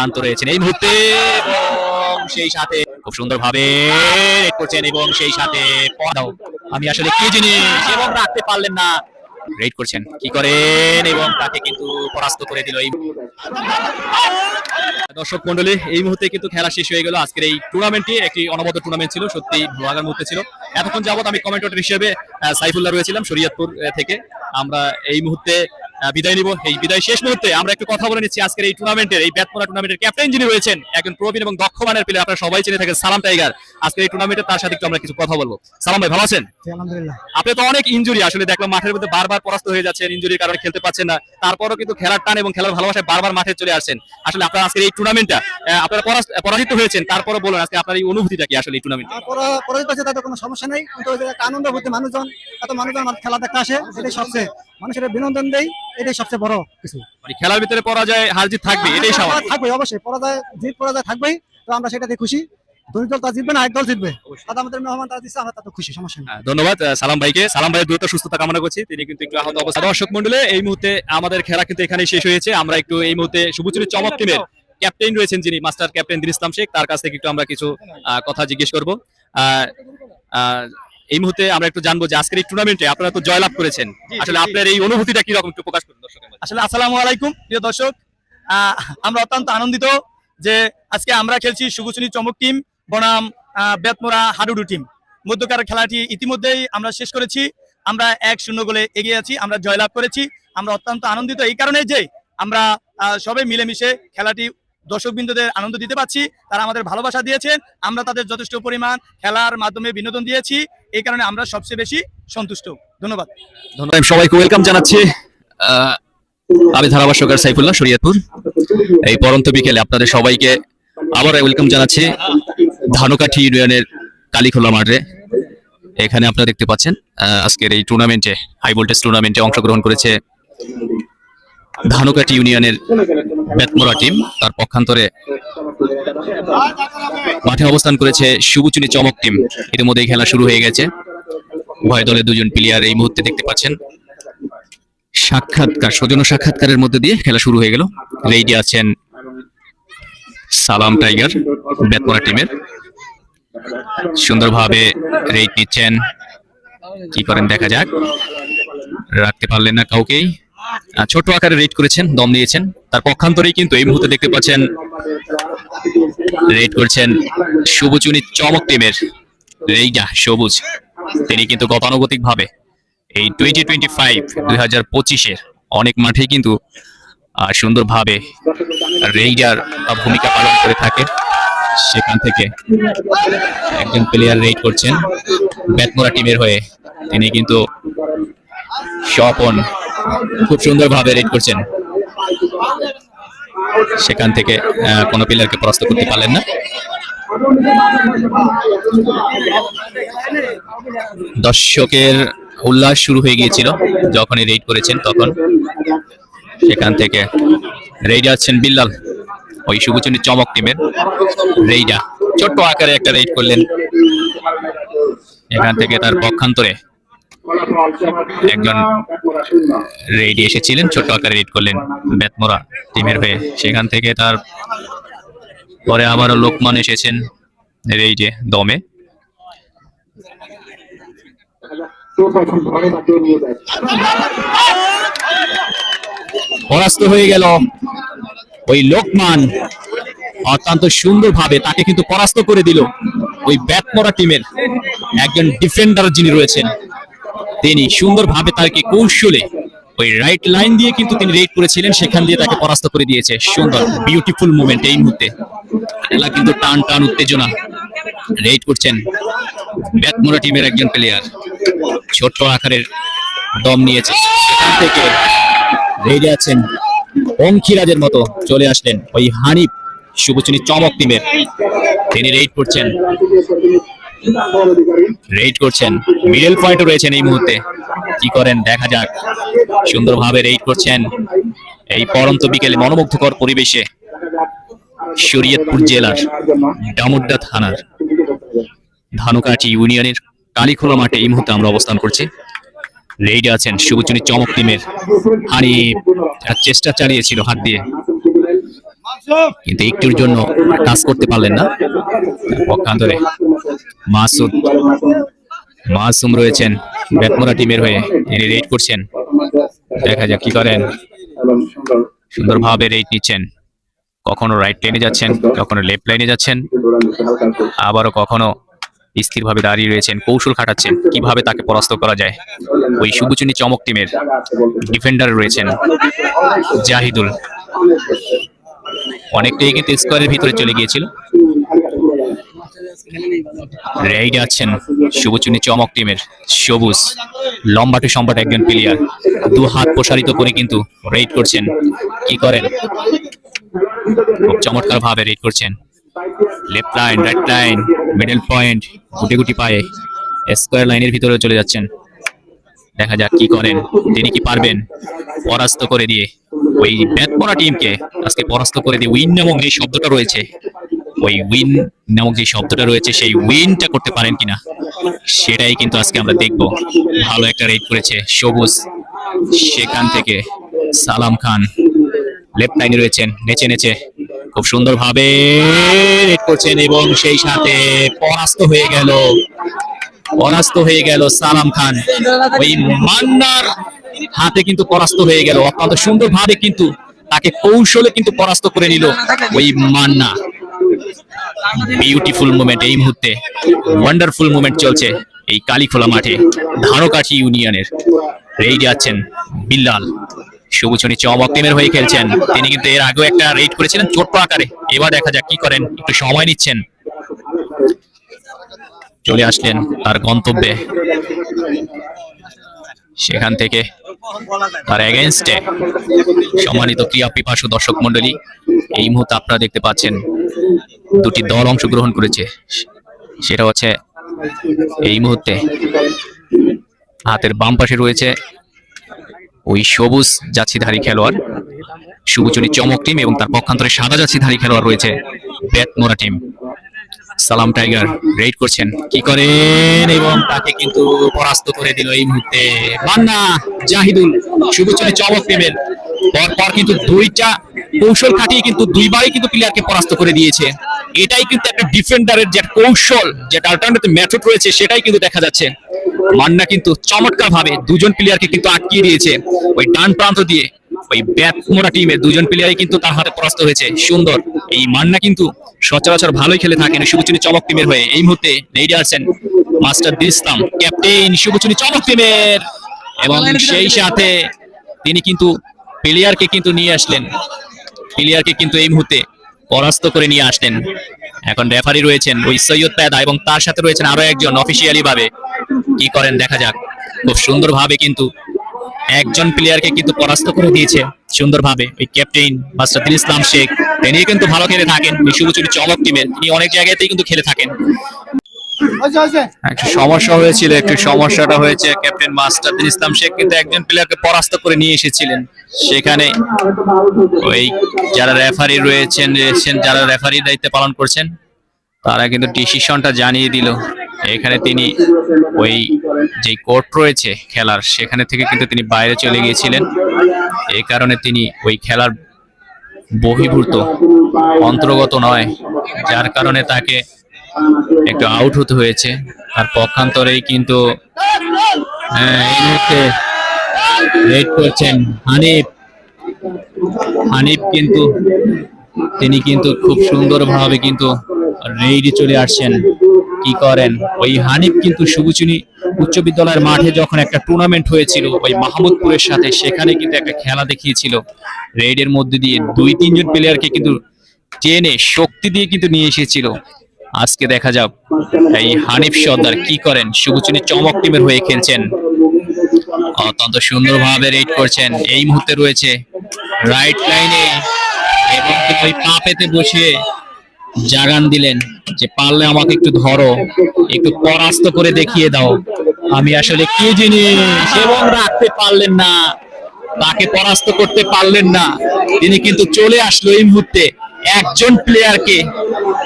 শান্ত রয়েছেন এই মুহূর্তে সেই সাথে খুব সুন্দর ভাবে করছেন, এবং সেই সাথে আমি আসলে কি জিনিস, এবং রাখতে পারলেন না, রেড করছেন। কি করেন, এবং তাকে কিন্তু পরাস্ত করে দিল এই দর্শক মন্ডলী এই মুহূর্তে কিন্তু খেলা শেষ হয়ে গেল। আজকের এই টুর্নামেন্টটি একটি অনবদ্য টুর্নামেন্ট ছিল, সত্যি ভাগার মুহূর্তে ছিল। এতক্ষণ যাবত আমি কমেন্টেটর হিসেবে সাইফুল্লাহ রয়েছিলাম শরীয়তপুর থেকে। আমরা এই মুহূর্তে বিদায় নিব। এই বিদায় শেষ মুহূর্তে আমরা একটু কথা বলে নিচ্ছি আজকের এই টুর্নামেন্টের এই ব্যাটমোলা টুর্নামেন্টের ক্যাপ্টেন যিনি রয়েছেন একজন প্রবীণ এবং দক্ষ মানের প্লেয়ার আপনারা সবাই চিনে থাকেন সালাম টাইগার। আজকের এই টুর্নামেন্টে তার সাথে একটু আমরা কিছু কথা বলব। সালাম ভাই ভালো আছেন? আলহামদুলিল্লাহ। আপনি তো অনেক ইনজুরি আসলে দেখলাম মাঠের মধ্যে বারবার পরাস্ত হয়ে যাচ্ছেন ইনজুরির কারণে খেলতে পারছেন না। তারপরও কিন্তু খেলার টান এবং খেলার ভালোবাসায় বারবার মাঠে চলে আসছেন। আসলে আপনার আজকের এই টুর্নামেন্টটা আপনারা পরাজিত হয়েছেন তারপরও বলুন আজকে আপনার এই অনুভূতিটা কি আসলে এই টুর্নামেন্ট পরাজিত হচ্ছে তাতে কোনো সমস্যা নেই কিন্তু আনন্দ হচ্ছে মানুষজন এত মানুষজন খেলা দেখতে আসে এটাই সবচেয়ে মানুষের বিনোদন দেই এটাই সবচেয়ে বড় কিছু। মানে খেলার ভিতরে পরাজয় হার জিত থাকবে এটাই স্বাভাবিক। থাকবে অবশ্যই। পরাজয় জিত পরাজয় থাকবেই তো আমরা সেটাতে খুশি। দুই দল তা জিতবে না এক দল জিতবে। তাতে আমাদের মেহমান তারা দিচ্ছে আমরা তাতে খুশি সমস্যা নেই। হ্যাঁ, ধন্যবাদ সালাম ভাইকে। সালাম ভাইয়ের দ্রুত সুস্থতা কামনা করছি। তিনি কিন্তু একটু আহত অবস্থা দর্শক মন্ডলে এই মুহূর্তে আমাদের খেলা কিন্তু এখানেই শেষ হয়েছে। আমরা একটু এই মুহূর্তে সুবুচুরি চমক টিমের ক্যাপ্টেন রয়েছেন যিনি মাস্টার ক্যাপ্টেন দিন ইসলাম শেখ তার কাছ থেকে একটু আমরা কিছু কথা জিজ্ঞেস করব। আহ, আহ, এই মুহূর্তে আমরা একটু জানব যে আজকের এই টুর্নামেন্টে আপনারা তো জয়লাভ করেছেন। আসলে আপনার এই অনুভূতিটা কি রকম একটু প্রকাশ করুন দর্শকের মাঝে। আসলে আসসালামু আলাইকুম প্রিয় দর্শক। আমরা অত্যন্ত আনন্দিত যে আজকে আমরা খেলছি সুগুচুনি চমক টিম বনাম বেতমোরা হাডুডু টিম মধ্যকার খেলাটি ইতিমধ্যেই আমরা শেষ করেছি। আমরা এক শূন্য গোলে এগিয়ে আছি আমরা জয়লাভ করেছি। আমরা অত্যন্ত আনন্দিত এই কারণে যে আমরা সবাই মিলেমিশে খেলাটি দর্শকবৃন্দদের আনন্দ দিতে পারছি তারা আমাদের ভালোবাসা দিয়েছেন। আমরা তাদের যথেষ্ট পরিমাণ খেলার মাধ্যমে বিনোদন দিয়েছি। এই কারণে আমরা সবচেয়ে বেশি সন্তুষ্ট। ধন্যবাদ। ধন্যবাদ। সবাইকে ওয়েলকাম জানাচ্ছি আমি ধারাভাষ্যকার সাইফুল্লাহ, শরিয়তপুর। এই পরন্ত বিকেলে আপনাদের সবাইকে আবার ওয়েলকাম জানাচ্ছি ধানুকাঠি ইউনিয়নের কালীখোলা মাঠে। এখানে আপনারা দেখতে পাচ্ছেন আজকের এই টুর্নামেন্টে হাই ভোল্টেজ টুর্নামেন্টে অংশগ্রহণ করেছে ধানুকাঠি ইউনিয়নের বেতমোরা টিম, তার পক্ষান্তরে মাঠে অবস্থান করেছে সুবুচুনি চমক টিম। ইতিমধ্যে খেলা শুরু হয়ে গেছে। উভয় দলের দুজন প্লেয়ার এই মুহূর্তে দেখতে পাচ্ছেন। সাক্ষাৎকার, সৌজন্য সাক্ষাৎকারের মধ্যে দিয়ে খেলা শুরু হয়ে গেল। রেডি আছেন সালাম টাইগার, বেতমরা টিমের। সুন্দরভাবে রেড নিচ্ছেন। কি করেন, দেখা যাক। রাখতে পারলেন না কাউকেই। ছোট আকারে রেড করেছেন, দম দিয়েছেন। তার পক্ষান্তরেই কিন্তু এই মুহূর্তে দেখতে পাচ্ছেন রেড করছেন সবুজুনি চমক টিমের রেইডা সবুজ। তিনি কিন্তু গতানুগতিক ভাবে এই টোয়েন্টি টোয়েন্টি ফাইভ দুই হাজার পঁচিশের অনেক মাঠেই কিন্তু সুন্দরভাবে রেইডার ভূমিকা পালন করে থাকে। সেখান থেকে একজন প্লেয়ার রেড করছেন ব্যাটমোরা টিমের হয়ে। তিনি কিন্তু স্বপন খুব সুন্দরভাবে রেড করছেন। সেখান থেকে কোনো প্লেয়ারকে পরাস্ত করতে পারলেন না। দর্শকের উল্লাস শুরু হয়ে গিয়েছিল, যখনই রেড করেছেন তখন। সেখান থেকে রেইডা আছেন বিল্লাল, ওই সুবচনী চমক টিমের রেইডা ছোট্ট আকারে একটা রেড করলেন। এখান থেকে তার পক্ষান্তরে একজন রেডি এসেছিলেন, ছোট্ট আকারে রেড করলেন বেতমোরা টিমের হয়ে। সেখান থেকে তার পরে আবারও লোকমান এসেছেন রেইডে, দমে। পরাস্ত হয়ে গেল ওই লোকমান। অত্যন্ত সুন্দরভাবে তাকে কিন্তু পরাস্ত করে দিল ওই ব্যাটমরা টিমের একজন ডিফেন্ডার যিনি রয়েছেন। তিনি সুন্দরভাবে তাকে কৌশলে ওই রাইট লাইন দিয়ে কিন্তু তিনি রেড করেছিলেন। সেখান দিয়ে তাকে পরাস্ত করে দিয়েছে। সুন্দর বিউটিফুল মুভমেন্ট এই মুহূর্তে। খেলা কিন্তু টান টান উত্তেজনা রেড করছেন ব্যাটমোরা টিমের একজন প্লেয়ার ছোট্ট আকারের দম নিয়েছে। সেখান থেকে রেডে আছেন অঙ্কিরাজের মতো চলে আসলেন ওই হানিফ। শুভচনী চমক টিমের। তিনি রেড করছেন। রেড করছেন। মিডল পয়েন্টে রয়েছেন এই মুহূর্তে। কি করেন? দেখা যাক। সুন্দরভাবে রেড করছেন এই পরন্ত বিকেলে মনোমুগ্ধকর পরিবেশে শরীয়তপুর জেলার ডামুড্ডা থানার ধানুকাঠি ইউনিয়নের কালীখোলা মাঠে এই মুহূর্তে আমরা অবস্থান করছি। রেডে আছেন শুভচনী চমক টিমের হানি চেষ্টা চালিয়েছিল হাত দিয়ে। কিন্তু একটুর জন্য টাচ করতে পারলেন না। পক্ষান্তরে মাসুদ মাসুম রয়েছেন বেতমোরা টিমের হয়ে। তিনি রেড করছেন। দেখা যাক কি করেন। সুন্দরভাবে রেড নিচ্ছেন। কখনো রাইট লাইনে যাচ্ছেন, কখনো লেফট লাইনে যাচ্ছেন। আবারও কখনো স্থিরভাবে দাঁড়িয়ে রয়েছেন, কৌশল খাটাচ্ছেন। কীভাবে তাকে পরাস্ত করা যায়? ওই সুবুচুনি চমক টিমের ডিফেন্ডার রয়েছেন জাহিদুল। অনেকটাই কিন্তু স্কোয়ারের ভিতরে চলে গিয়েছিল। রেইড আছেন শুভচুনি চমক টিমের সবুজ লম্বাটে সম্পাট একজন প্লেয়ার দু হাত প্রসারিত করে কিন্তু রেড করছেন। কি করেন? খুব চমৎকার ভাবে রেড করছেন। Left line right line middle point গুটি গুটি পায়ে স্কোয়ার লাইনের ভিতরে চলে যাচ্ছেন। দেখা যাক কি করেন। তিনি কি পারবেন? পরাস্ত করে দিয়ে। ওই ব্যাট করা টিমকে আজকে পরাস্ত করে দিয়ে উইন নামক যে শব্দটা রয়েছে, ওই উইন নামক যে শব্দটা রয়েছে, সেই উইনটা করতে পারেন কিনা, সেটাই কিন্তু আজকে আমরা দেখব। ভালো একটা রেড করেছে সবুজ। সেখান থেকে সালাম খান। লেফট লাইনে রয়েছেন, নেচে নেচে। খুব সুন্দরভাবে রেড করছেন এবং সেই সাথে পরাস্ত হয়ে গেল। পরাস্ত হয়ে গেল সালাম খান। ওই মান্নার হাতে কিন্তু পরাস্ত হয়ে গেল। অত্যন্ত সুন্দরভাবে কিন্তু তাকে কৌশলে কিন্তু পরাস্ত করে নিল ওই মান্না। বিউটিফুল মুভমেন্ট এই মুহূর্তে। ওয়ান্ডারফুল মুভমেন্ট চলছে এই কালীখোলা মাঠে। ধারকাঠি ইউনিয়নের। রেইড আছেন বিল্লাল। সবুজনী চমক টিমের হয়ে খেলছেন। তিনি কিন্তু এর আগেও একটা রেড করেছিলেন ছোট্ট আকারে। এবার দেখা যাক কি করেন। একটু সময় নিচ্ছেন। চলে আসলেন তার গন্তব্যে। সেখান থেকে তার এগেনস্টে সম্মানিত ক্রিয়া পিপাসু দর্শক মন্ডলী এই মুহূর্তে আপনারা দেখতে পাচ্ছেন দুটি দল অংশগ্রহণ করেছে। সেটা হচ্ছে এই মুহূর্তে হাতের বাম পাশে রয়েছে ওই সবুজ যাচ্ছিধারী খেলোয়াড় শুভচুরি চমক টিম এবং তার পক্ষান্তরে সাদা যাচ্ছিধারী খেলোয়াড় রয়েছে ব্যাট ব্যাটমোরা টিম। সালাম টাইগার রেড করছেন। কি করেন এবং তাকে কিন্তু পরাস্ত করে দিল এই মুহূর্তে মান্না জাহিদুল। শুভচুরি চমক টিমের পরপর কিন্তু দুইটা কৌশল খাটিয়ে কিন্তু দুইবারই কিন্তু প্লেয়ারকে পরাস্ত করে দিয়েছে। এটাই কিন্তু একটা ডিফেন্ডারের যে কৌশল যেটা অল্টারনেটিভ মেথড রয়েছে, সেটাই কিন্তু দেখা যাচ্ছে। মান্না কিন্তু চমৎকার ভাবে দুজন প্লেয়ারকে কিন্তু আটকিয়ে দিয়েছে। ওই ডান প্রান্ত দিয়ে, ওই ব্যাট মোড়া টিমের দুজন প্লেয়ারই কিন্তু তার হাতে পরাস্ত হয়েছে। সুন্দর। এই মান্না কিন্তু সচরাচর ভালোই খেলে থাকেন শুভচুনি চমক টিমের হয়ে। এই মুহূর্তে রেডি আছেন মাস্টার দিস্তাম ক্যাপ্টেন শুভচুনি চমক টিমের। এবং সেই সাথে তিনি কিন্তু প্লেয়ারকে কিন্তু নিয়ে আসলেন। প্লেয়ারকে কিন্তু এই মুহূর্তে পরাস্ত করে নিয়ে আসলেন। এখন রেফারি রয়েছেন ওই সৈয়দ পেদা এবং তার সাথে রয়েছেন আরও একজন অফিসিয়ালি ভাবে। কি করেন দেখা যাক। খুব সুন্দর ভাবে কিন্তু একজন প্লেয়ারকে কিন্তু পরাস্ত করে দিয়েছে সুন্দরভাবে। ওই ক্যাপ্টেন মাস্টার ইসলাম শেখ, তিনি কিন্তু ভালো খেলে থাকেন। শুভচুরি চমক টিমের। তিনি অনেক জায়গাতেই কিন্তু খেলে থাকেন। একটা সমস্যা হয়েছিল, একটু সমস্যাটা হয়েছে। ক্যাপ্টেন মাস্টার ইসলাম শেখ কিন্তু একজন প্লেয়ারকে পরাস্ত করে নিয়ে এসেছিলেন। সেখানে ওই যারা রেফারি রয়েছেন যারা রেফারির দায়িত্ব পালন করছেন তারা কিন্তু ডিসিশনটা জানিয়ে দিল। এখানে তিনি ওই যে কোর্ট রয়েছে খেলার সেখানে থেকে কিন্তু তিনি বাইরে চলে গিয়েছিলেন। এই কারণে তিনি ওই খেলার বহির্ভূত অন্তর্গত নয়। যার কারণে তাকে একটু আউট হতে হয়েছে। তার পক্ষান্তরেই কিন্তু হ্যাঁ, হানিফ। হানিফ কিন্তু তিনি কিন্তু খুব সুন্দরভাবে কিন্তু রেইডে চলে আসছেন। কি করেন? ওই হানিফ কিন্তু সুবুচুনি উচ্চ বিদ্যালয়ের মাঠে যখন একটা টুর্নামেন্ট হয়েছিল, ওই মাহমুদপুরের সাথে সেখানে কিন্তু একটা খেলা দেখিয়েছিল। রেইডের মধ্যে দিয়ে দুই, তিনজন প্লেয়ারকে কিন্তু টেনে শক্তি দিয়ে কিন্তু নিয়ে এসেছিল। আজকে দেখা যাক এই হানিফ সর্দার কি করেন? সুবুচুনি চমক টিমের হয়ে খেলছেন। অত্যন্ত সুন্দরভাবে রেড করছেন। এই মুহূর্তে রয়েছে রাইট লাইনে এবং ওই পা পেতে বসে জাগান দিলেন যে পারলে আমাকে একটু ধরো, একটু পরাস্ত করে দেখিয়ে দাও। আমি আসলে কি জিনিস? এবং রাখতে পারলেন না, তাকে পরাস্ত করতে পারলেন না। তিনি কিন্তু চলে আসলো এই মুহূর্তে একজন প্লেয়ারকে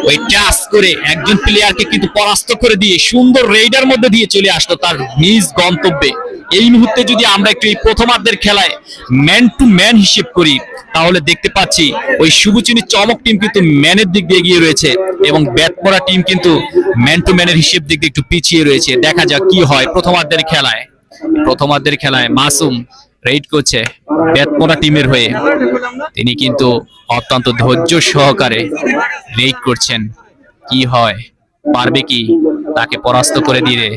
ওই টাচ করে একজন প্লেয়ারকে কিন্তু পরাস্ত করে দিয়ে সুন্দর রেইডার মধ্যে দিয়ে চলে আসলো তার নিজ গন্তব্যে। এই মুহূর্তে যদি আমরা একটু এই প্রথমার্ধের খেলায় ম্যান টু ম্যান হিসেব করি তাহলে দেখতে পাচ্ছি ওই শুভচিনী চমক টিম কিন্তু ম্যানের দিক দিয়ে এগিয়ে রয়েছে এবং ব্যাট করা টিম কিন্তু ম্যান টু ম্যানের হিসেব দিক দিয়ে একটু পিছিয়ে রয়েছে। দেখা যাক কি হয় প্রথমার্ধের খেলায়। প্রথমার্ধের খেলায় মাসুম রেড করছে ব্যাটমোরা টিমের হয়ে। তিনি কিন্তু অত্যন্ত ধৈর্য সহকারে রেড করছেন। কি হয়? পারবে কি? তাকে পরাস্ত করে দিলে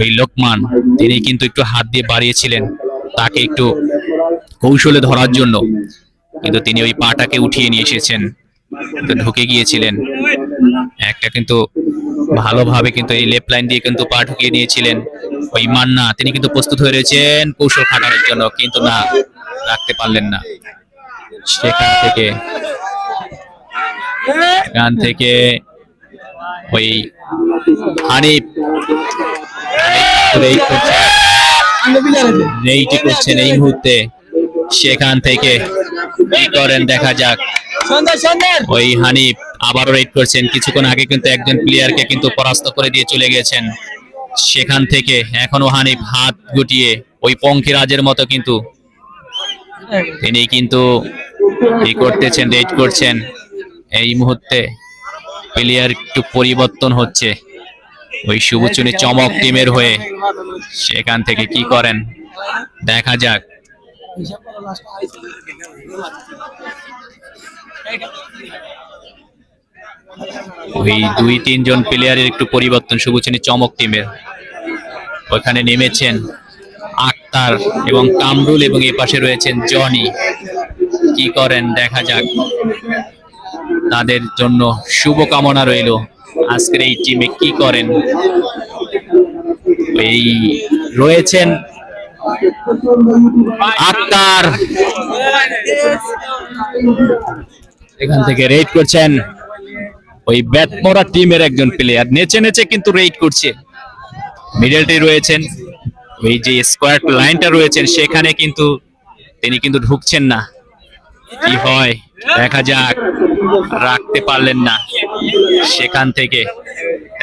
ওই লোকমান, তিনি কিন্তু একটু হাত দিয়ে বাড়িয়েছিলেন। তাকে একটু কৌশলে ধরার জন্য কিন্তু তিনি ওই পাটাকে উঠিয়ে নিয়ে এসেছেন ঢুকে গিয়েছিলেন একটা কিন্তু ভালোভাবে কিন্তু এই লেফট লাইন দিয়ে কিন্তু পা ঢুকিয়ে নিয়েছিলেন ওই মান্না তিনি কিন্তু প্রস্তুত হয়ে রয়েছেন কৌশল খাটানোর জন্য কিন্তু না রাখতে পারলেন না সেখান থেকে সেখান থেকে ওই হানিফ করছেন এই মুহূর্তে সেখান থেকে কি করেন দেখা যাক। ওই হানিফ আবারও রেড করছেন। কিছুক্ষণ আগে কিন্তু একজন প্লেয়ারকে কিন্তু পরাস্ত করে দিয়ে চলে গেছেন। সেখান থেকে এখনও হানিফ হাত গুটিয়ে ওই পঙ্খিরাজের মতো কিন্তু তিনি কিন্তু কি করতেছেন রেড করছেন। এই মুহূর্তে প্লেয়ার একটু পরিবর্তন হচ্ছে। ওই শুভচুনি চমক টিমের হয়ে সেখান থেকে কি করেন? দেখা যাক। ওই দুই, তিনজন প্লেয়ারের একটু পরিবর্তন। শুভচুনি চমক টিমের। ওখানে নেমেছেন আক্তার এবং কামরুল এবং এ পাশে রয়েছেন জনি। কি করেন? দেখা যাক। তাদের জন্য শুভকামনা রইল। আজকের এই টিমে কি করেন? এই রয়েছেন আক্তার। এখান থেকে রেড করছেন। ওই ব্যাটমোরা টিমের একজন প্লেয়ার নেচে নেচে কিন্তু রেড করছে। মিডলটি রয়েছেন। ওই যে স্কোয়ার লাইনটা রয়েছেন, সেখানে কিন্তু তিনি কিন্তু ঢুকছেন না। কি হয়? দেখা যাক। রাখতে পারলেন না। সেখান থেকে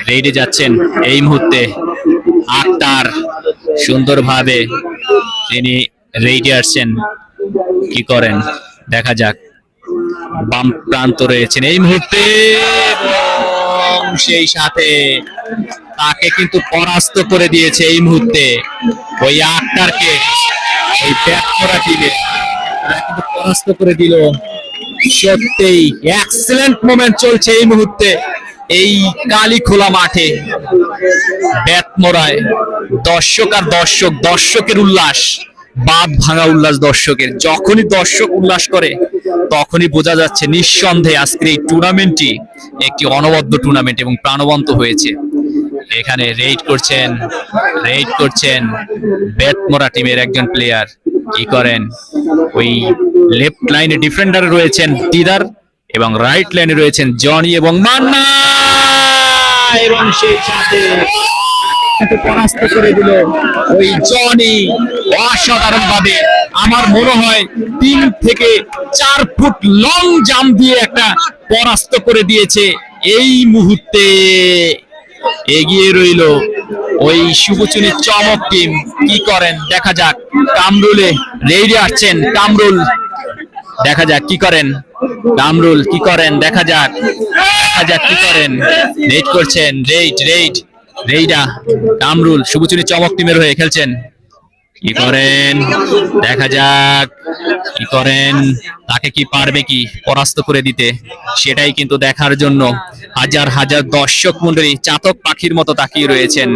রেডে যাচ্ছেন। এই মুহূর্তে আক্তার। সুন্দরভাবে তিনি রেডে আসছেন। কি করেন? দেখা যাক। বাম প্রান্ত রয়েছেন এই মুহূর্তে সেই সাথে তাকে কিন্তু পরাস্ত করে দিয়েছে এই মুহূর্তে ওই আক্তারকে ওই ব্যাট করা টিমে কিন্তু পরাস্ত করে দিল। সত্যিই এক্সেলেন্ট মোমেন্ট চলছে এই মুহূর্তে। এই কালী খোলা মাঠে ব্যাট মোড়ায় দর্শক আর দর্শক, দর্শকের উল্লাস বাদ ভাঙা উল্লাস দর্শকের। যখনই দর্শক উল্লাস করে, তখনই বোঝা যাচ্ছে নিঃসন্দেহে আজকের এই টুর্নামেন্টটি একটি অনবদ্য টুর্নামেন্ট এবং প্রাণবন্ত হয়েছে। এখানে রেড করছেন রেড করছেন বেতমোরা টিমের একজন প্লেয়ার কি করেন? ওই লেফট লাইনে ডিফেন্ডার রয়েছেন দিদার এবং রাইট লাইনে রয়েছেন জনি এবং মান্না সেই সাথে। পরাস্ত করে দিল ওই জনি অসাধারণ ভাবে আমার মনে হয় তিন থেকে চার ফুট লং জাম্প দিয়ে একটা পরাস্ত করে দিয়েছে। এই মুহূর্তে এগিয়ে রইল ওই শুভচুনি চমক টিম কি করেন? দেখা যাক। কামরুলে রেডি আসছেন কামরুল। দেখা যাক কি করেন। কামরুল, কি করেন? দেখা যাক। দেখা যাক কি করেন। রেড করছেন। Raid raid. রেইডা, কামরুল শুভচুনি চমক টিমের হয়ে খেলছেন। কি করেন? দেখা যাক। কি করেন? তাকে কি পারবে কি? পরাস্ত করে দিতে। সেটাই কিন্তু দেখার জন্য হাজার হাজার দর্শক মন্ডলী, চাতক পাখির মতো তাকিয়ে রয়েছেন।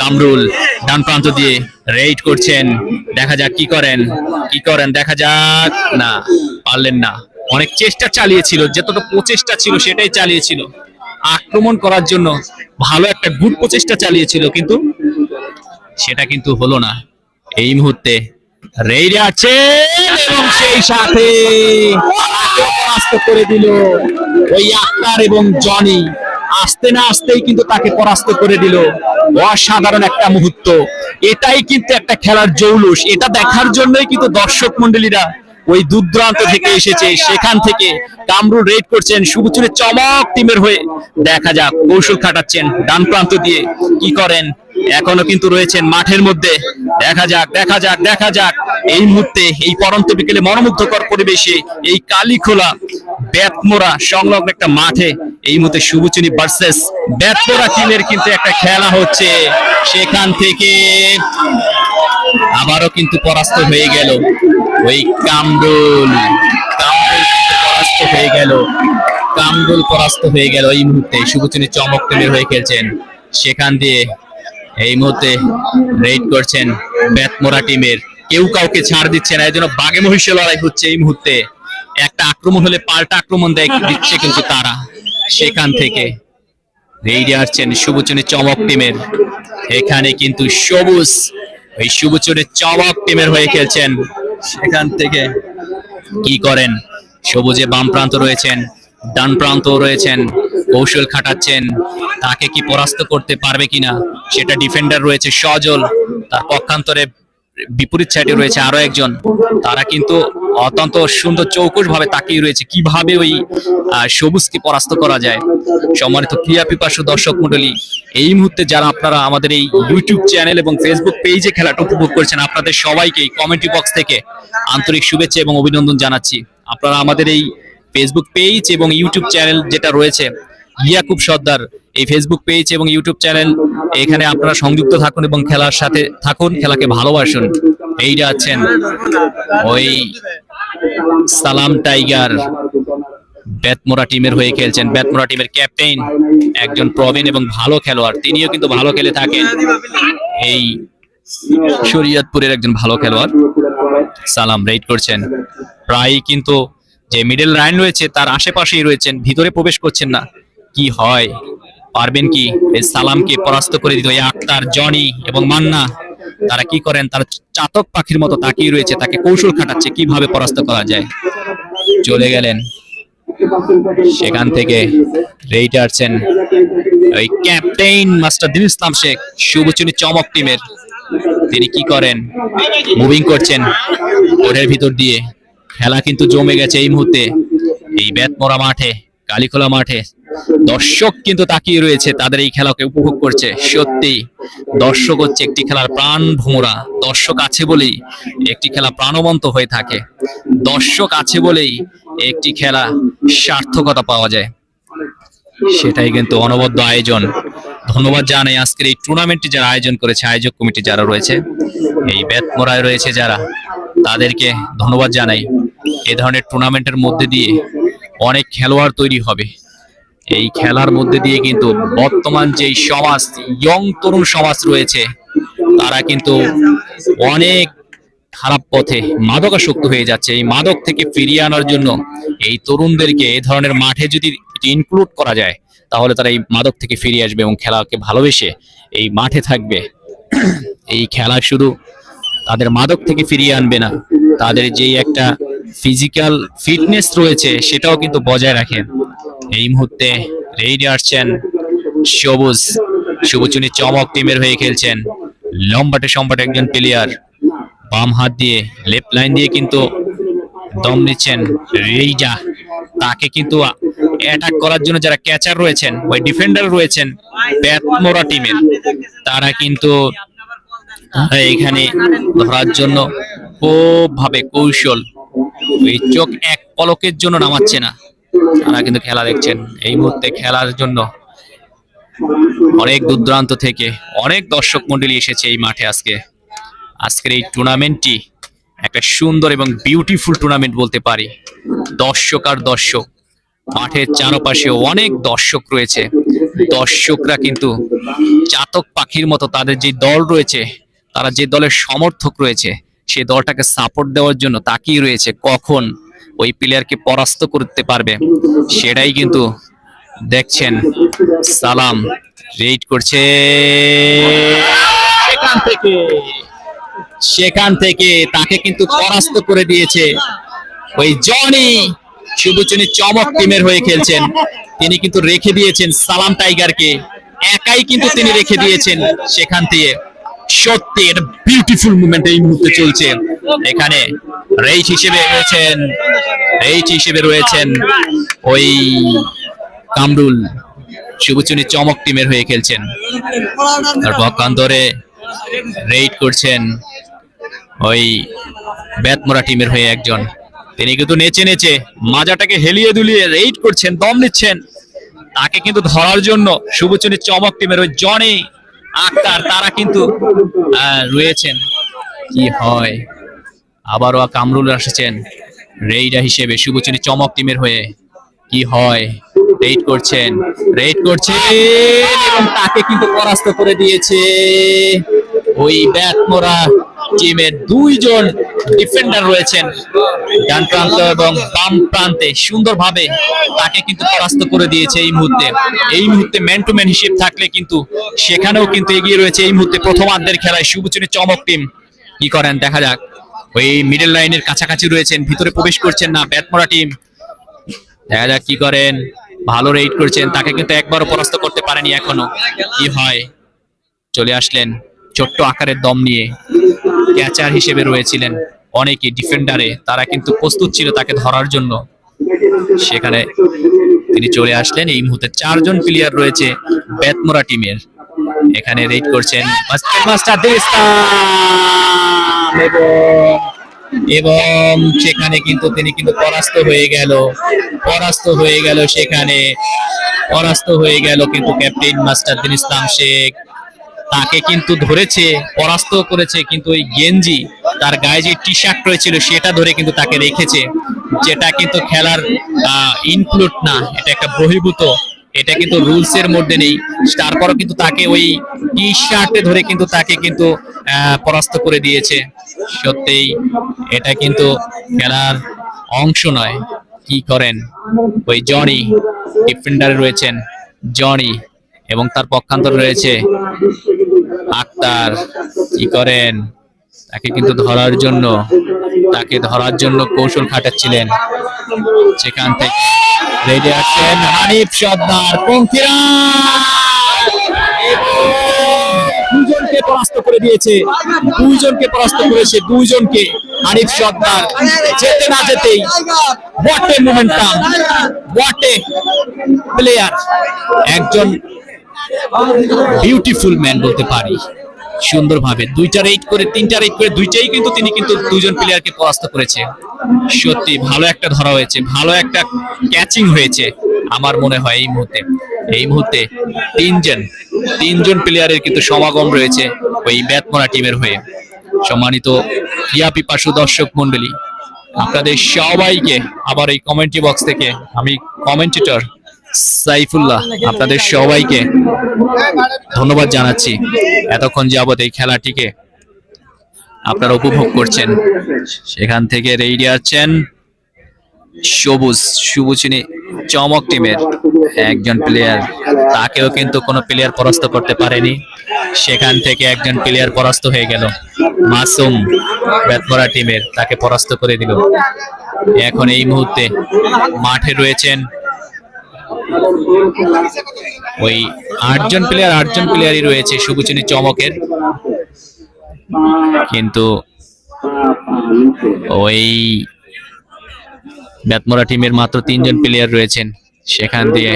কামরুল ডান প্রান্ত দিয়ে রেড করছেন। দেখা যাক কি করেন কি করেন, দেখা যাক। না, পারলেন না। অনেক চেষ্টা চালিয়েছিল, যতটা প্রচেষ্টা ছিল সেটাই চালিয়েছিল। আক্রমণ করার জন্য ভালো একটা গুড প্রচেষ্টা চালিয়েছিল, কিন্তু সেটা কিন্তু হলো না। এই মুহূর্তে রেইডে আছে এবং সেই সাথে করে দিল ওই আক্তার এবং জনি। আসতে না আসতেই কিন্তু তাকে পরাস্ত করে দিল। অসাধারণ একটা মুহূর্ত। এটাই কিন্তু একটা খেলার জৌলুস। এটা দেখার জন্যই কিন্তু দর্শক মন্ডলীরা ওই দূরদূরান্ত থেকে এসেছে। সেখান থেকে কামরুল রেড করছেন। শুভচুরের চমক টিমের হয়ে দেখা যাক। কৌশল খাটাচ্ছেন ডান প্রান্ত দিয়ে। কি করেন? এখনও কিন্তু রয়েছেন মাঠের মধ্যে। দেখা যাক দেখা যাক দেখা যাক। এই মুহূর্তে এই পরন্ত বিকেলে মনোমুগ্ধকর পরিবেশে এই কালীখোলা ব্যাতমোরা সংলগ্ন একটা মাঠে এই মুহূর্তে শুভচুনি ভার্সেস ব্যাতমোরা টিমের কিন্তু একটা খেলা হচ্ছে। সেখান থেকে আবারও কিন্তু পরাস্ত হয়ে গেল ওই কামরুল। পরাস্ত হয়ে গেল। কামরুল পরাস্ত হয়ে গেল এই মুহূর্তে। শুভচুনি চমক টিমের হয়ে খেলছেন। সেখান দিয়ে এই মুহূর্তে রেড করছেন ব্যাতমোরা টিমের কেউ কাউকে ছাড় দিচ্ছে না এই জন্য বাঘে মহিষে লড়াই হচ্ছে এই মুহূর্তে। একটা আক্রমণ হলে পাল্টা আক্রমণ দেয়, দিচ্ছে কিন্তু তারা সেখান থেকে। রেডি আসছেন শুভচুনি চমক টিমের এখানে কিন্তু সবুজ, ওই শুভচুনের চমক টিমের হয়ে খেলছেন। সেখান থেকে কি করেন? সবুজে বাম প্রান্ত রয়েছেন। ডান প্রান্ত রয়েছেন, কৌশল খাটাচ্ছেন, তাকে কি পরাস্ত করতে পারবে কিনা সেটা ডিফেন্ডার রয়েছে সজল, তার পক্ষান্তরে বিপরীত সাইডে রয়েছে আরও একজন, তারা কিন্তু অত্যন্ত সুন্দর চৌকস ভাবে তাকিয়ে রয়েছে, কীভাবে ওই সবুজকে পরাস্ত করা যায়। সম্মানিত ক্রিয়া পিপাসু দর্শক মন্ডলী এই মুহূর্তে যারা আপনারা আমাদের এই ইউটিউব চ্যানেল এবং ফেসবুক পেজে খেলাটা উপভোগ করছেন, আপনাদের সবাইকে কমেন্ট্রি বক্স থেকে আন্তরিক শুভেচ্ছা এবং অভিনন্দন জানাচ্ছি। আপনারা আমাদের এই ফেসবুক পেজ এবং ইউটিউব চ্যানেল যেটা রয়েছে ইয়াকুব সর্দার। এই ফেসবুক পেজ এবং ইউটিউব চ্যানেল এখানে আপনারা সংযুক্ত থাকুন এবং খেলার সাথে থাকুন, খেলাকে ভালোবাসুন। এইটা আছেন ওই সালাম টাইগার ব্যাতমোরা টিমের হয়ে খেলছেন। ব্যাতমোরা টিমের ক্যাপ্টেন, একজন প্রবীণ এবং ভালো খেলোয়াড়। তিনিও কিন্তু ভালো খেলে থাকেন। এই শরীয়তপুরের একজন ভালো খেলোয়াড়। সালাম রেড করছেন। প্রায় কিন্তু যে মিডল লাইন রয়েছে, তার আশেপাশেই রয়েছেন, ভিতরে প্রবেশ করছেন না। কি হয়? পারবেন কি? এই সালামকে পরাস্ত করে দিতে ওই আক্তার, জনি এবং মান্না, তারা কি করেন? তারা চাতক পাখির মতো তাকিয়ে রয়েছে, তাকে কৌশল খাটাচ্ছে, কীভাবে পরাস্ত করা যায়? চলে গেলেন। সেখান থেকে রেইট আসছেন ওই ক্যাপ্টেন মাস্টার দিন ইসলাম শেখ, শুভচুনি চমক টিমের। তিনি কি করেন? মুভিং করছেন। ওরের ভিতর দিয়ে। খেলা কিন্তু জমে গেছে এই মুহূর্তে। এই ব্যাতমরা মাঠে, কালীখোলা মাঠে। দর্শক কিন্তু তাকিয়ে রয়েছে, তাদের এই খেলাকে উপভোগ করছে। সত্যি দর্শক হচ্ছে একটি খেলার প্রাণ ভোমরা। দর্শক আছে বলেই একটি খেলা প্রাণবন্ত হয়ে থাকে। দর্শক আছে বলেই একটি খেলা সার্থকতা পাওয়া যায়। সেটাই কিন্তু অনবদ্য আয়োজন। ধন্যবাদ জানাই আজকের এই টুর্নামেন্টটি যারা আয়োজন করেছে, আয়োজক কমিটি যারা রয়েছে, এই ব্যাতমোড়ায় রয়েছে যারা, তাদেরকে ধন্যবাদ জানাই। এ ধরনের টুর্নামেন্টের মধ্যে দিয়ে অনেক খেলোয়াড় তৈরি হবে। এই খেলার মধ্যে দিয়ে কিন্তু বর্তমান যেই সমাজ ইয়ং তরুণ সমাজ রয়েছে, তারা কিন্তু অনেক খারাপ পথে মাদকাসক্ত হয়ে যাচ্ছে। এই মাদক থেকে ফিরিয়ে আনার জন্য এই তরুণদেরকে এই ধরনের মাঠে যদি ইনক্লুড করা যায়, তাহলে তারা এই মাদক থেকে ফিরে আসবে এবং খেলাকে ভালোবেসে এই মাঠে থাকবে। এই খেলা শুধু তাদের মাদক থেকে ফিরিয়ে আনবে না, তাদের যেই একটা ফিজিক্যাল ফিটনেস রয়েছে, সেটাও কিন্তু বজায় রাখে এই মুহূর্তে রেডি আসছেন সবুজ সবুজ উনি চমক টিমের হয়ে খেলছেন লম্বাটে সম্বাটে একজন প্লেয়ার বাম হাত দিয়ে লেফট লাইন দিয়ে কিন্তু দম নিচ্ছেন রেইজা। তাকে কিন্তু অ্যাটাক করার জন্য যারা ক্যাচার রয়েছেন ওই ডিফেন্ডার রয়েছেন ব্যাটমোরা টিমের, তারা কিন্তু এখানে ধরার জন্য খুব ভাবে কৌশল ওই চোখ এক পলকের জন্য নামাচ্ছে না। তারা কিন্তু খেলা দেখছেন। এই মুহূর্তে খেলার জন্য অনেক দূর দূরান্ত থেকে অনেক দর্শক মন্ডলী এসেছে এই মাঠে আজকে। আজকের এই টুর্নামেন্টটি একটা সুন্দর এবং বিউটিফুল টুর্নামেন্ট বলতে পারি। দর্শক আর দর্শক, মাঠের চারপাশে অনেক দর্শক রয়েছে। দর্শকরা কিন্তু চাতক পাখির মতো তাদের যে দল রয়েছে, তারা যে দলের সমর্থক রয়েছে সেই দলটাকে সাপোর্ট দেওয়ার জন্য তাকিয়ে রয়েছে কখন ওই প্লেয়ারকে পরাস্ত করতে পারবে সেটাই কিন্তু দেখছেন সালাম রেড করছে সেখান থেকে সেখান থেকে তাকে কিন্তু পরাস্ত করে দিয়েছে ওই জনি। শুভচুনি চমক টিমের হয়ে খেলছেন। তিনি কিন্তু রেখে দিয়েছেন সালাম টাইগারকে। একাই কিন্তু তিনি রেখে দিয়েছেন সেখান থেকে। সত্যি এটা বিউটিফুল মুভমেন্ট এই মুহূর্তে চলছে। এখানে রেইট হিসেবে রয়েছেন রেইট হিসেবে রয়েছেন ওই কামরুল। শুভচুনি চমক টিমের হয়ে খেলছেন। তার পক্ষান্তরে রেইড করছেন ওই ব্যাতমোরা টিমের হয়ে একজন। তিনি কিন্তু নেচে নেচে মাজাটাকে হেলিয়ে দুলিয়ে রেইড করছেন, দম নিচ্ছেন। তাকে কিন্তু ধরার জন্য শুভচুনি চমক টিমের ওই জনি আক্তার, তারা কিন্তু রয়েছেন। কি হয়? আবারও কামরুল এসেছেন রেইডা হিসেবে। শুভচুনি চমক টিমের হয়ে কি হয়? রেইড করছেন রেইড করছেন এবং তাকে কিন্তু পরাস্ত করে দিয়েছে। ওই ব্যাটমোরা টিমের দুইজন ডিফেন্ডার রয়েছেন ডান প্রান্ত এবং বাম প্রান্তে। সুন্দরভাবে তাকে কিন্তু পরাস্ত করে দিয়েছে এই মুহূর্তে। এই মুহূর্তে ম্যান টু ম্যান হিসেব থাকলে কিন্তু সেখানেও কিন্তু এগিয়ে রয়েছে এই মুহূর্তে প্রথমার্ধের খেলায়। শুভচুনি চমক টিম কি করেন? দেখা যাক। ওই মিডল লাইনের কাছাকাছি রয়েছেন। ভিতরে প্রবেশ করছেন না ব্যাটমোরা টিম দেখা যাক কি করেন। ভালো রেড করছেন। তাকে কিন্তু একবারও পরাস্ত করতে পারেনি এখনও। কি হয়? চলে আসলেন ছোট্ট আকারের দম নিয়ে ক্যাচার হিসেবে রয়েছিলেন অনেকে ডিফেন্ডারে তারা কিন্তু প্রস্তুত ছিল তাকে ধরার জন্য। সেখানে তিনি চলে আসলেন। এই মুহূর্তে চারজন প্লেয়ার রয়েছে বেতমোরা টিমের। এখানে রেড করছেন মাস্টার এবং সেখানে কিন্তু তিনি কিন্তু পরাস্ত হয়ে গেল। পরাস্ত হয়ে গেল সেখানে। পরাস্ত হয়ে গেল কিন্তু ক্যাপ্টেন মাস্টার দিন ইসলাম শেখ। তাকে কিন্তু ধরেছে, পরাস্ত করেছে কিন্তু ওই গেঞ্জি, তার গায়ে যে টি শার্ট রয়েছিল সেটা ধরে কিন্তু তাকে রেখেছে। যেটা কিন্তু খেলার ইনক্লুড না, এটা একটা বহির্ভূত, এটা কিন্তু রুলস এর মধ্যে নেই। তারপরও কিন্তু তাকে ওই টি শার্টে ধরে কিন্তু তাকে কিন্তু পরাস্ত করে দিয়েছে। সত্যিই এটা কিন্তু খেলার অংশ নয়। কি করেন? ওই জনি ডিফেন্ডারে রয়েছেন জনি এবং তার পক্ষান্তর রয়েছে আক্তার। কি করেন? তাকে কিন্তু ধরার জন্য, তাকে ধরার জন্য কৌশল খাটাচ্ছিলেন। সেখান থেকে রেডি আছেন হানিফ সর্দার পঙ্কিরা। দুজনকে পরাস্ত করে দিয়েছে দুইজনকে পরাস্ত করেছে দুইজনকে হানিফ সর্দার। যেতে না যেতেই হোয়াট মোমেন্টাম হোয়াট প্লেয়ার একজন বিউটিফুল ম্যান বলতে পারি। সুন্দরভাবে দুইটা রেট করে, তিনটা রেট করে, দুইটাই কিন্তু তিনি কিন্তু দুইজন প্লেয়ারকে পরাস্ত করেছে। সত্যি, ভালো একটা ধরা হয়েছে, ভালো একটা ক্যাচিং হয়েছে আমার মনে হয় এই মুহূর্তে। এই মুহূর্তে তিনজন তিনজন প্লেয়ারের কিন্তু সমাগম রয়েছে ওই ব্যাটমোরা টিমের হয়ে। সম্মানিত ক্রিয়া পিপাসু দর্শক মন্ডলী আপনাদের সবাইকে আবার এই কমেন্ট্রি বক্স থেকে আমি কমেন্টেটর সাইফুল্লাহ, আপনাদের সবাইকে ধন্যবাদ জানাচ্ছি। এতক্ষণ যাবত এই খেলাটিকে আপনারা উপভোগ করছেন। সেখান থেকে রেডি আছেন সবুজ সবুচিনী চমক টিমের একজন প্লেয়ার তাকেও কিন্তু কোনো প্লেয়ার পরাস্ত করতে পারেনি। সেখান থেকে একজন প্লেয়ার পরাস্ত হয়ে গেল। মাসুম বেতমরা টিমের তাকে পরাস্ত করে দিল। এখন এই মুহূর্তে মাঠে রয়েছেন ওই আটজন প্লেয়ার আটজন প্লেয়ারই রয়েছে সুবুচিনী চমকের। কিন্তু ওই ব্যাতমোরা টিমের মাত্র তিনজন প্লেয়ার রয়েছেন। সেখান দিয়ে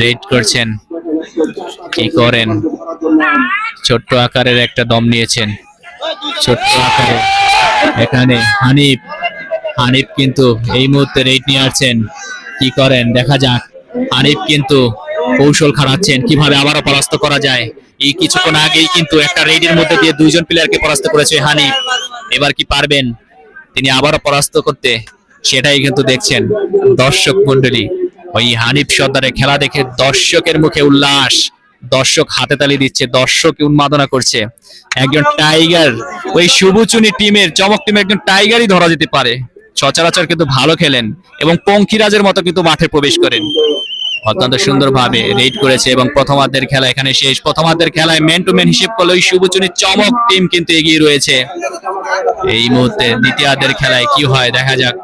রেড করছেন। কি করেন? ছোট্ট আকারের একটা দম নিয়েছেন। ছোট্ট আকারে এখানে হানিফ হানিফ কিন্তু এই মুহূর্তে রেড নিয়ে আসছেন। কি করেন? দেখা যাক। হানিফ কিন্তু কৌশল খাড়াচ্ছেন কীভাবে আবারও পরাস্ত করা যায়? এই কিছুক্ষণ আগেই কিন্তু একটা রেডের মধ্যে দিয়ে দুইজন প্লেয়ারকে পরাস্ত করেছে হানিফ এবার কি পারবেন? তিনি আবারও পরাস্ত করতে, সেটাই কিন্তু দেখছেন দর্শক মন্ডলী ওই হানিফ সর্দারের খেলা দেখে দর্শকের মুখে উল্লাস। দর্শক হাতে তালি দিচ্ছে দর্শক উন্মাদনা করছে। একজন টাইগার ওই শুভচুনি টিমের, চমক টিমের একজন টাইগারই ধরা যেতে পারে। সচরাচর কিন্তু ভালো খেলেন এবং পঙ্কিরাজের মতো কিন্তু মাঠে প্রবেশ করেন। অত্যন্ত সুন্দরভাবে রেড করেছে এবং প্রথমার্ধের খেলা এখানে শেষ। প্রথমার্ধের খেলায় ম্যান টু ম্যান হিসেব করলে ওই শুভচুনি চমক টিম কিন্তু এগিয়ে রয়েছে। এই মুহূর্তে দ্বিতীয়ার্ধের খেলায় কি হয় দেখা যাক